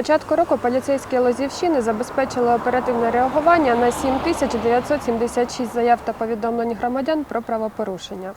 початку року поліцейські Лозівщини забезпечили оперативне реагування на 7976 заяв та повідомлень громадян про правопорушення.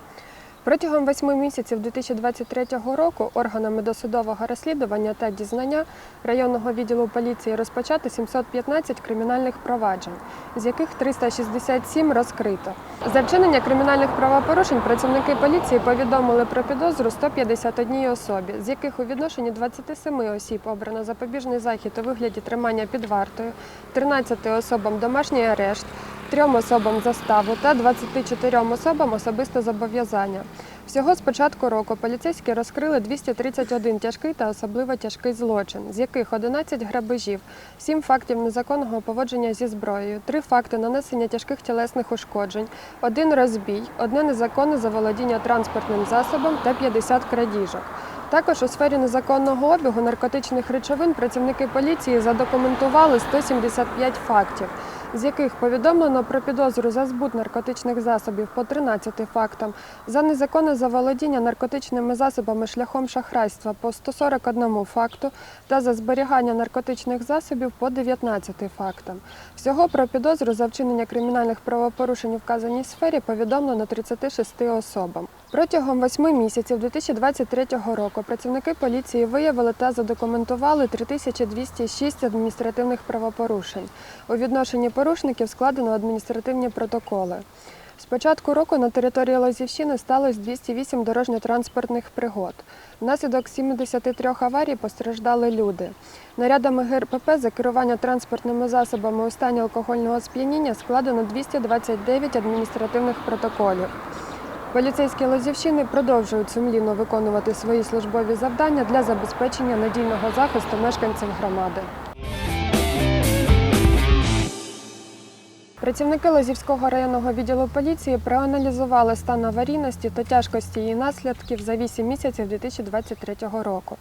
Протягом восьми місяців 2023 року органами досудового розслідування та дізнання районного відділу поліції розпочато 715 кримінальних проваджень, з яких 367 розкрито. За вчинення кримінальних правопорушень працівники поліції повідомили про підозру 151 особі, з яких у відношенні 27 осіб обрано запобіжний захід у вигляді тримання під вартою, 13 особам домашній арешт, трьом особам заставу та 24 особам особисте зобов'язання. Всього з початку року поліцейські розкрили 231 тяжкий та особливо тяжкий злочин, з яких 11 грабежів, 7 фактів незаконного поводження зі зброєю, 3 факти нанесення тяжких тілесних ушкоджень, один розбій, одне незаконне заволодіння транспортним засобом та 50 крадіжок. Також у сфері незаконного обігу наркотичних речовин працівники поліції задокументували 175 фактів, з яких повідомлено про підозру за збут наркотичних засобів по 13 фактам, за незаконне заволодіння наркотичними засобами шляхом шахрайства по 141 факту та за зберігання наркотичних засобів по 19 фактам. Всього про підозру за вчинення кримінальних правопорушень у вказаній сфері повідомлено 36 особам. Протягом восьми місяців 2023 року працівники поліції виявили та задокументували 3206 адміністративних правопорушень. У відношенні порушників складено адміністративні протоколи. З початку року на території Лозівщини сталося 208 дорожньо-транспортних пригод. Внаслідок 73 аварій постраждали люди. Нарядами ГРПП за керування транспортними засобами у стані алкогольного сп'яніння складено 229 адміністративних протоколів. Поліцейські Лозівщини продовжують сумлінно виконувати свої службові завдання для забезпечення надійного захисту мешканців громади. Працівники Лозівського районного відділу поліції проаналізували стан аварійності та тяжкості її наслідків за 8 місяців 2023 року.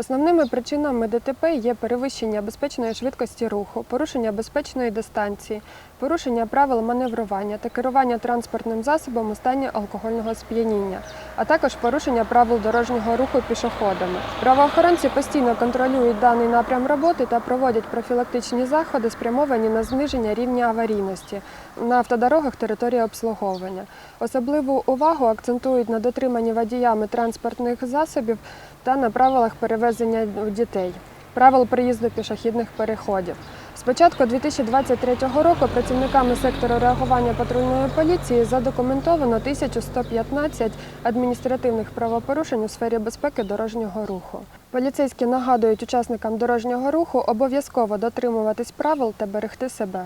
Основними причинами ДТП є перевищення безпечної швидкості руху, порушення безпечної дистанції, порушення правил маневрування та керування транспортним засобом у стані алкогольного сп'яніння, а також порушення правил дорожнього руху пішоходами. Правоохоронці постійно контролюють даний напрям роботи та проводять профілактичні заходи, спрямовані на зниження рівня аварійності на автодорогах території обслуговування. Особливу увагу акцентують на дотриманні водіями транспортних засобів та на правилах перевезення дітей, правил приїзду пішохідних переходів. З початку 2023 року працівниками сектору реагування патрульної поліції задокументовано 1115 адміністративних правопорушень у сфері безпеки дорожнього руху. Поліцейські нагадують учасникам дорожнього руху обов'язково дотримуватись правил та берегти себе.